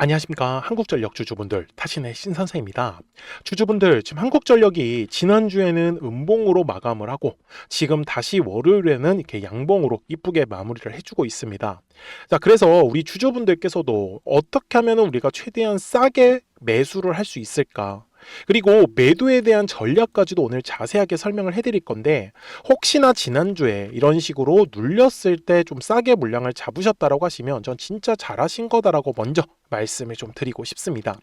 안녕하십니까. 한국전력 주주분들 타신의 신선생입니다. 주주분들 지금 한국전력이 지난주에는 음봉으로 마감을 하고 지금 다시 월요일에는 이렇게 양봉으로 이쁘게 마무리를 해주고 있습니다. 자 그래서 우리 주주분들께서도 어떻게 하면 우리가 최대한 싸게 매수를 할 수 있을까? 그리고 매도에 대한 전략까지도 오늘 자세하게 설명을 해드릴 건데 혹시나 지난주에 이런 식으로 눌렸을 때 좀 싸게 물량을 잡으셨다라고 하시면 전 진짜 잘하신 거다라고 먼저 말씀을 좀 드리고 싶습니다.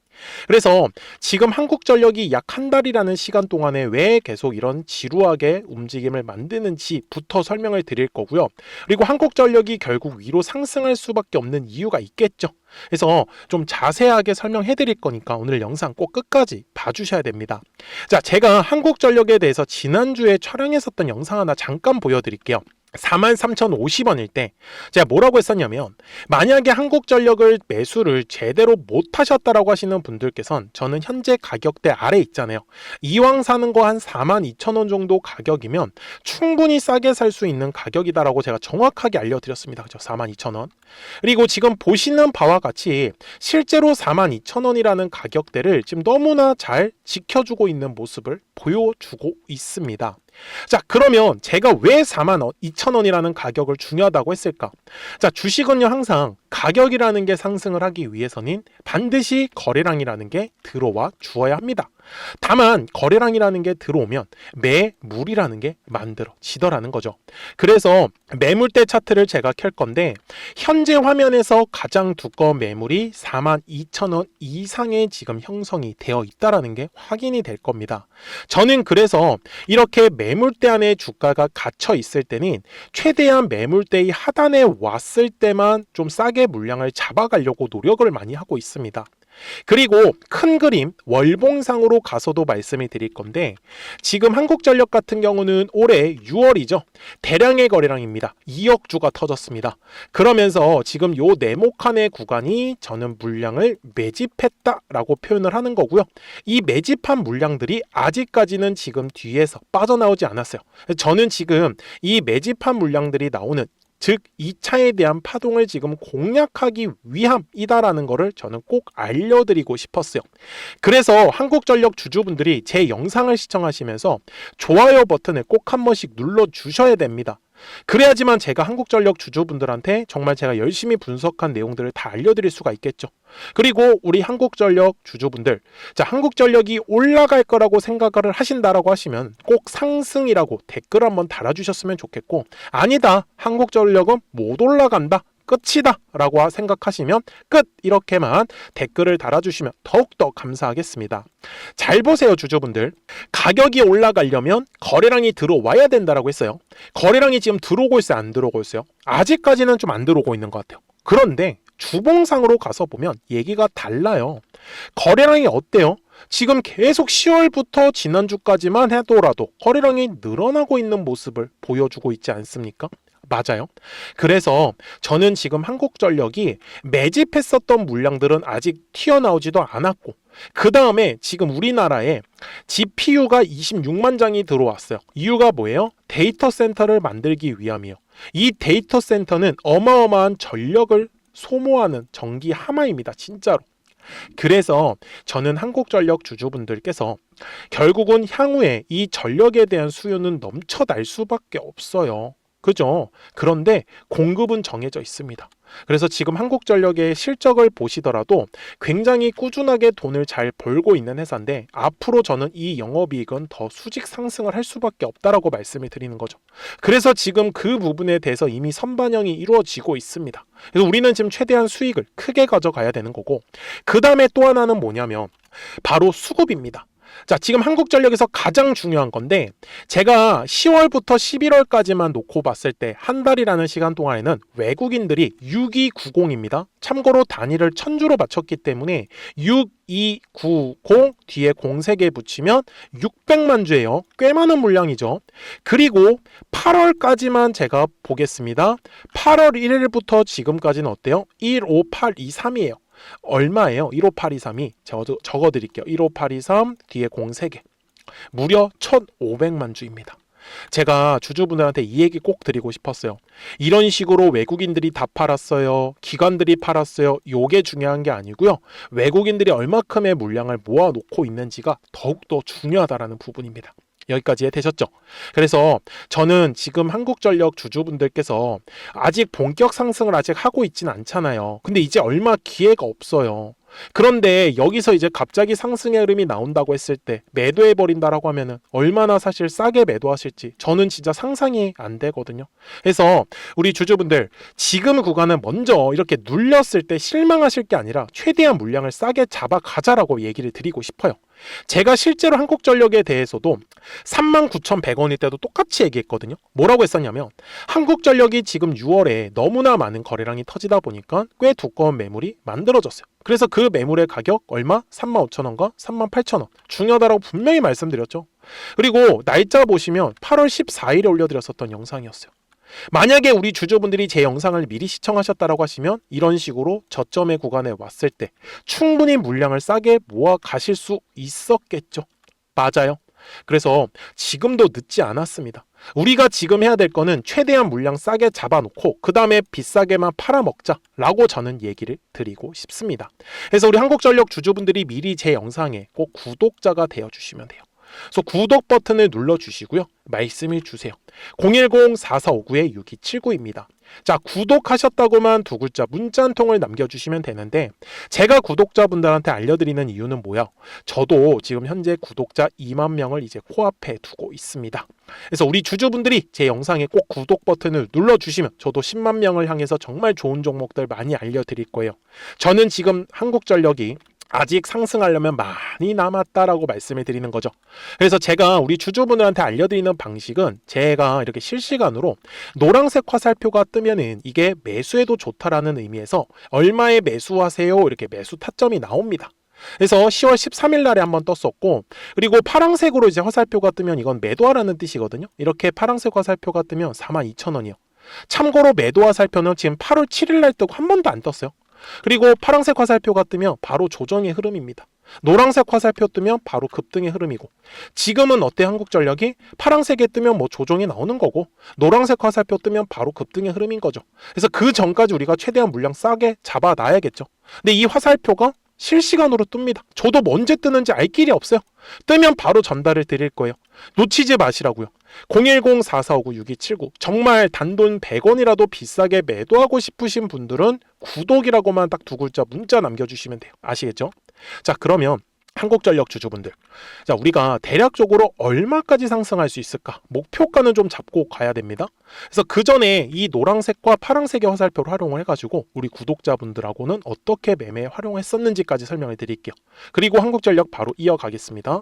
그래서 지금 한국전력이 약 한 달이라는 시간 동안에 왜 계속 이런 지루하게 움직임을 만드는지부터 설명을 드릴 거고요. 그리고 한국전력이 결국 위로 상승할 수밖에 없는 이유가 있겠죠. 그래서 좀 자세하게 설명해 드릴 거니까 오늘 영상 꼭 끝까지 봐주셔야 됩니다. 자, 제가 한국전력에 대해서 지난주에 촬영했었던 영상 하나 잠깐 보여드릴게요. 43,050원일 때 제가 뭐라고 했었냐면 만약에 한국전력을 매수를 제대로 못 하셨다라고 하시는 분들께선 저는 현재 가격대 아래 있잖아요. 이왕 사는 거 한 42,000원 정도 가격이면 충분히 싸게 살 수 있는 가격이다라고 제가 정확하게 알려드렸습니다. 그죠? 42,000원. 그리고 지금 보시는 바와 같이 실제로 42,000원이라는 가격대를 지금 너무나 잘 지켜주고 있는 모습을 보여주고 있습니다. 자, 그러면 제가 왜 4만 2천 원이라는 가격을 중요하다고 했을까? 자, 주식은요, 항상 가격이라는 게 상승을 하기 위해서는 반드시 거래량이라는 게 들어와 주어야 합니다. 다만 거래량이라는 게 들어오면 매물이라는 게 만들어지더라는 거죠. 그래서 매물대 차트를 제가 켤 건데 현재 화면에서 가장 두꺼운 매물이 42,000원 이상의 지금 형성이 되어 있다라는 게 확인이 될 겁니다. 저는 그래서 이렇게 매물대 안에 주가가 갇혀 있을 때는 최대한 매물대의 하단에 왔을 때만 좀 싸게 물량을 잡아가려고 노력을 많이 하고 있습니다. 그리고 큰 그림 월봉상으로 가서도 말씀을 드릴 건데 지금 한국전력 같은 경우는 올해 6월이죠. 대량의 거래량입니다. 2억 주가 터졌습니다. 그러면서 지금 요 네모칸의 구간이 저는 물량을 매집했다라고 표현을 하는 거고요. 이 매집한 물량들이 아직까지는 지금 뒤에서 빠져나오지 않았어요. 저는 지금 이 매집한 물량들이 나오는 즉 2차에 대한 파동을 지금 공략하기 위함이다라는 것을 저는 꼭 알려드리고 싶었어요. 그래서 한국전력 주주분들이 제 영상을 시청하시면서 좋아요 버튼을 꼭 한 번씩 눌러 주셔야 됩니다. 그래야지만 제가 한국전력 주주분들한테 정말 제가 열심히 분석한 내용들을 다 알려드릴 수가 있겠죠. 그리고 우리 한국전력 주주분들, 자, 한국전력이 올라갈 거라고 생각을 하신다라고 하시면 꼭 상승이라고 댓글 한번 달아주셨으면 좋겠고, 아니다, 한국전력은 못 올라간다. 끝이다 라고 생각하시면 끝 이렇게만 댓글을 달아주시면 더욱더 감사하겠습니다. 잘 보세요 주주분들 가격이 올라가려면 거래량이 들어와야 된다라고 했어요. 거래량이 지금 들어오고 있어요 안 들어오고 있어요? 아직까지는 좀 안 들어오고 있는 것 같아요. 그런데 주봉상으로 가서 보면 얘기가 달라요. 거래량이 어때요? 지금 계속 10월부터 지난주까지만 해도라도 거래량이 늘어나고 있는 모습을 보여주고 있지 않습니까? 맞아요. 그래서 저는 지금 한국전력이 매집했었던 물량들은 아직 튀어나오지도 않았고, 그 다음에 지금 우리나라에 GPU가 26만 장이 들어왔어요. 이유가 뭐예요? 데이터 센터를 만들기 위함이에요. 이 데이터 센터는 어마어마한 전력을 소모하는 전기 하마입니다. 진짜로. 그래서 저는 한국전력 주주분들께서 결국은 향후에 이 전력에 대한 수요는 넘쳐날 수밖에 없어요. 그죠? 그런데 공급은 정해져 있습니다. 그래서 지금 한국전력의 실적을 보시더라도 굉장히 꾸준하게 돈을 잘 벌고 있는 회사인데 앞으로 저는 이 영업이익은 더 수직 상승을 할 수밖에 없다라고 말씀을 드리는 거죠. 그래서 지금 그 부분에 대해서 이미 선반영이 이루어지고 있습니다. 그래서 우리는 지금 최대한 수익을 크게 가져가야 되는 거고 그 다음에 또 하나는 뭐냐면 바로 수급입니다. 자, 지금 한국전력에서 가장 중요한 건데 제가 10월부터 11월까지만 놓고 봤을 때 한 달이라는 시간 동안에는 외국인들이 6290입니다. 참고로 단위를 천주로 맞췄기 때문에 6290 뒤에 03개 붙이면 600만 주예요. 꽤 많은 물량이죠. 그리고 8월까지만 제가 보겠습니다. 8월 1일부터 지금까지는 어때요? 15823이에요. 얼마예요? 15823이 적어, 적어 드릴게요. 15823 뒤에 03개. 무려 1,500만 주입니다. 제가 주주분들한테 이 얘기 꼭 드리고 싶었어요. 이런 식으로 외국인들이 다 팔았어요. 기관들이 팔았어요. 요게 중요한 게 아니고요. 외국인들이 얼마큼의 물량을 모아놓고 있는지가 더욱더 중요하다라는 부분입니다. 여기까지 되셨죠? 그래서 저는 지금 한국전력 주주분들께서 아직 본격 상승을 아직 하고 있진 않잖아요. 근데 이제 얼마 기회가 없어요. 그런데 여기서 이제 갑자기 상승의 흐름이 나온다고 했을 때 매도해 버린다라고 하면은 얼마나 사실 싸게 매도하실지 저는 진짜 상상이 안 되거든요. 그래서 우리 주주분들 지금 구간은 먼저 이렇게 눌렸을 때 실망하실 게 아니라 최대한 물량을 싸게 잡아 가자라고 얘기를 드리고 싶어요. 제가 실제로 한국전력에 대해서도 39,100원일 때도 똑같이 얘기했거든요. 뭐라고 했었냐면 한국전력이 지금 6월에 너무나 많은 거래량이 터지다 보니까 꽤 두꺼운 매물이 만들어졌어요. 그래서 그 매물의 가격 얼마? 35,000원과 38,000원. 중요하다라고 분명히 말씀드렸죠. 그리고 날짜 보시면 8월 14일에 올려드렸었던 영상이었어요. 만약에 우리 주주분들이 제 영상을 미리 시청하셨다라고 하시면 이런 식으로 저점의 구간에 왔을 때 충분히 물량을 싸게 모아 가실 수 있었겠죠. 맞아요. 그래서 지금도 늦지 않았습니다. 우리가 지금 해야 될 거는 최대한 물량 싸게 잡아놓고 그 다음에 비싸게만 팔아먹자라고 저는 얘기를 드리고 싶습니다. 그래서 우리 한국전력 주주분들이 미리 제 영상에 꼭 구독자가 되어주시면 돼요. 그래서 구독 버튼을 눌러주시고요. 말씀을 주세요. 010-4459-6279입니다. 자, 구독하셨다고만 두 글자 문자 한 통을 남겨주시면 되는데, 제가 구독자분들한테 알려드리는 이유는 뭐야? 저도 지금 현재 구독자 2만 명을 이제 코앞에 두고 있습니다. 그래서 우리 주주분들이 제 영상에 꼭 구독 버튼을 눌러주시면 저도 10만 명을 향해서 정말 좋은 종목들 많이 알려드릴 거예요. 저는 지금 한국전력이 아직 상승하려면 많이 남았다라고 말씀을 드리는 거죠. 그래서 제가 우리 주주분들한테 알려드리는 방식은 제가 이렇게 실시간으로 노란색 화살표가 뜨면은 이게 매수해도 좋다라는 의미에서 얼마에 매수하세요 이렇게 매수 타점이 나옵니다. 그래서 10월 13일 날에 한번 떴었고 그리고 파랑색으로 이제 화살표가 뜨면 이건 매도하라는 뜻이거든요. 이렇게 파랑색 화살표가 뜨면 42,000원이요. 참고로 매도 화살표는 지금 8월 7일 날 뜨고 한 번도 안 떴어요. 그리고 파란색 화살표가 뜨면 바로 조정의 흐름입니다. 노란색 화살표 뜨면 바로 급등의 흐름이고 지금은 어때 한국전력이 파란색에 뜨면 뭐 조정이 나오는 거고 노란색 화살표 뜨면 바로 급등의 흐름인 거죠. 그래서 그 전까지 우리가 최대한 물량 싸게 잡아놔야겠죠. 근데 이 화살표가 실시간으로 뜹니다. 저도 뭐 언제 뜨는지 알 길이 없어요. 뜨면 바로 전달을 드릴 거예요. 놓치지 마시라고요. 010-4459-6279 정말 단돈 100원이라도 비싸게 매도하고 싶으신 분들은 구독이라고만 딱 두 글자 문자 남겨주시면 돼요. 아시겠죠? 자 그러면 한국전력 주주분들. 자 우리가 대략적으로 얼마까지 상승할 수 있을까? 목표가는 좀 잡고 가야 됩니다. 그래서 그 전에 이 노란색과 파란색의 화살표를 활용을 해가지고 우리 구독자분들하고는 어떻게 매매 활용했었는지까지 설명을 드릴게요. 그리고 한국전력 바로 이어가겠습니다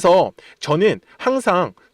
저는 항상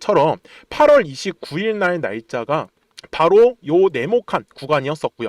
처럼 8월 29일 날 날짜가 바로 요 네모칸 구간이었었고요.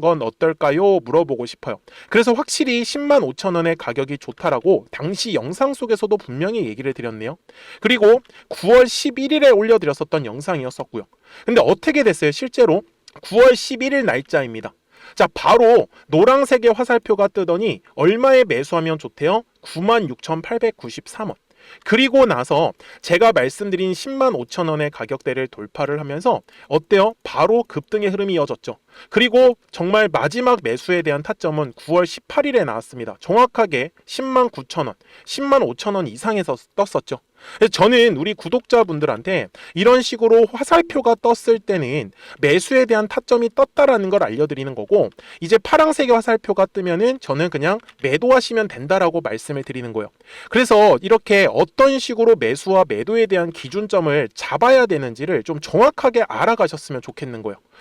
건 어떨까요? 물어보고 싶어요. 그래서 확실히 10만 5천 원의 가격이 좋다라고 당시 영상 속에서도 분명히 얘기를 드렸네요. 그리고 9월 11일에 올려드렸었던 영상이었었고요. 근데 어떻게 됐어요? 실제로 9월 11일 날짜입니다. 자, 바로 노란색의 화살표가 뜨더니 얼마에 매수하면 좋대요? 96,893원. 그리고 나서 제가 말씀드린 10만 5천 원의 가격대를 돌파를 하면서 어때요? 바로 급등의 흐름이 이어졌죠. 그리고 정말 마지막 매수에 대한 타점은 9월 18일에 나왔습니다. 정확하게 10만 9천 원, 10만 5천 원 이상에서 떴었죠. 저는 우리 구독자분들한테 이런 식으로 화살표가 떴을 때는 매수에 대한 타점이 떴다라는 걸 알려드리는 거고 이제 파랑색의 화살표가 뜨면은 저는 그냥 매도하시면 된다라고 말씀을 드리는 거예요. 그래서 이렇게 어떤 식으로 매수와 매도에 대한 기준점을 잡아야 되는지를 좀 정확하게 알아가셨으면 좋겠는 거예요.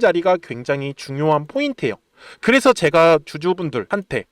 자리가 굉장히 중요한 포인트예요. 그래서 제가 주주분들한테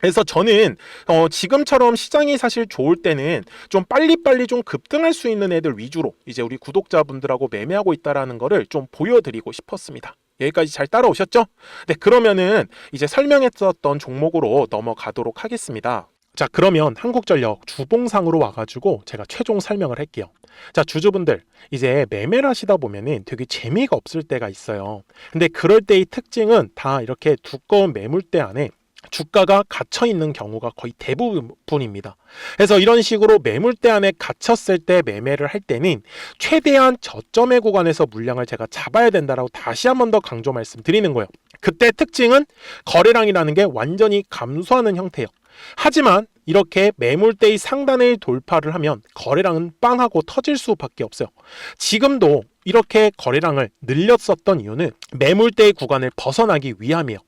그래서 저는 어, 지금처럼 시장이 사실 좋을 때는 좀 빨리빨리 좀 급등할 수 있는 애들 위주로 이제 우리 구독자분들하고 매매하고 있다라는 거를 좀 보여드리고 싶었습니다. 여기까지 잘 따라오셨죠? 네, 그러면은 이제 설명했었던 종목으로 넘어가도록 하겠습니다. 자, 그러면 한국전력 주봉상으로 와가지고 제가 최종 설명을 할게요. 자, 주주분들, 이제 매매를 하시다 보면은 되게 재미가 없을 때가 있어요. 근데 그럴 때의 특징은 다 이렇게 두꺼운 매물대 안에 주가가 갇혀 있는 경우가 거의 대부분입니다. 그래서 이런 식으로 매물대 안에 갇혔을 때 매매를 할 때는 최대한 저점의 구간에서 물량을 제가 잡아야 된다라고 다시 한 번 더 강조 말씀드리는 거예요. 그때 특징은 거래량이라는 게 완전히 감소하는 형태예요. 하지만 이렇게 매물대의 상단을 돌파를 하면 거래량은 빵하고 터질 수밖에 없어요. 지금도 이렇게 거래량을 늘렸었던 이유는 매물대의 구간을 벗어나기 위함이에요.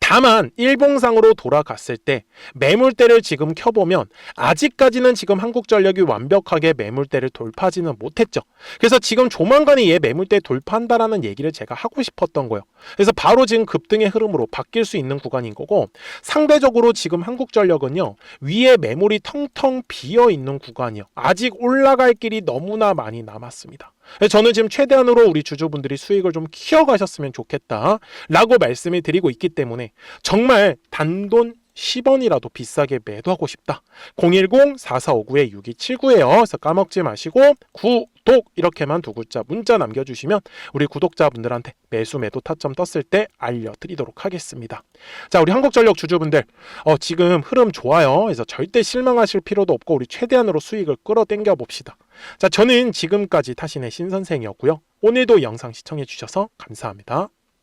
다만 일봉상으로 돌아갔을 때 매물대를 지금 켜보면 아직까지는 지금 한국전력이 완벽하게 매물대를 돌파하지는 못했죠. 그래서 지금 조만간에 얘 매물대 돌파한다라는 얘기를 제가 하고 싶었던 거예요. 그래서 바로 지금 급등의 흐름으로 바뀔 수 있는 구간인 거고 상대적으로 지금 한국전력은요 위에 매물이 텅텅 비어 있는 구간이요. 아직 올라갈 길이 너무나 많이 남았습니다. 그래서 저는 지금 최대한으로 우리 주주분들이 수익을 좀 키워가셨으면 좋겠다라고 말씀을 드리고 있기 때문에 정말 단돈 10원이라도 비싸게 매도하고 싶다. 010-4459-6279에요. 그래서 까먹지 마시고 구독 이렇게만 두 글자 문자 남겨주시면 우리 구독자분들한테 매수 매도 타점 떴을 때 알려드리도록 하겠습니다. 자, 우리 한국전력 주주분들 어, 지금 흐름 좋아요. 그래서 절대 실망하실 필요도 없고 우리 최대한으로 수익을 끌어당겨 봅시다. 자, 저는 지금까지 타신의 신선생이었고요. 오늘도 영상 시청해 주셔서 감사합니다.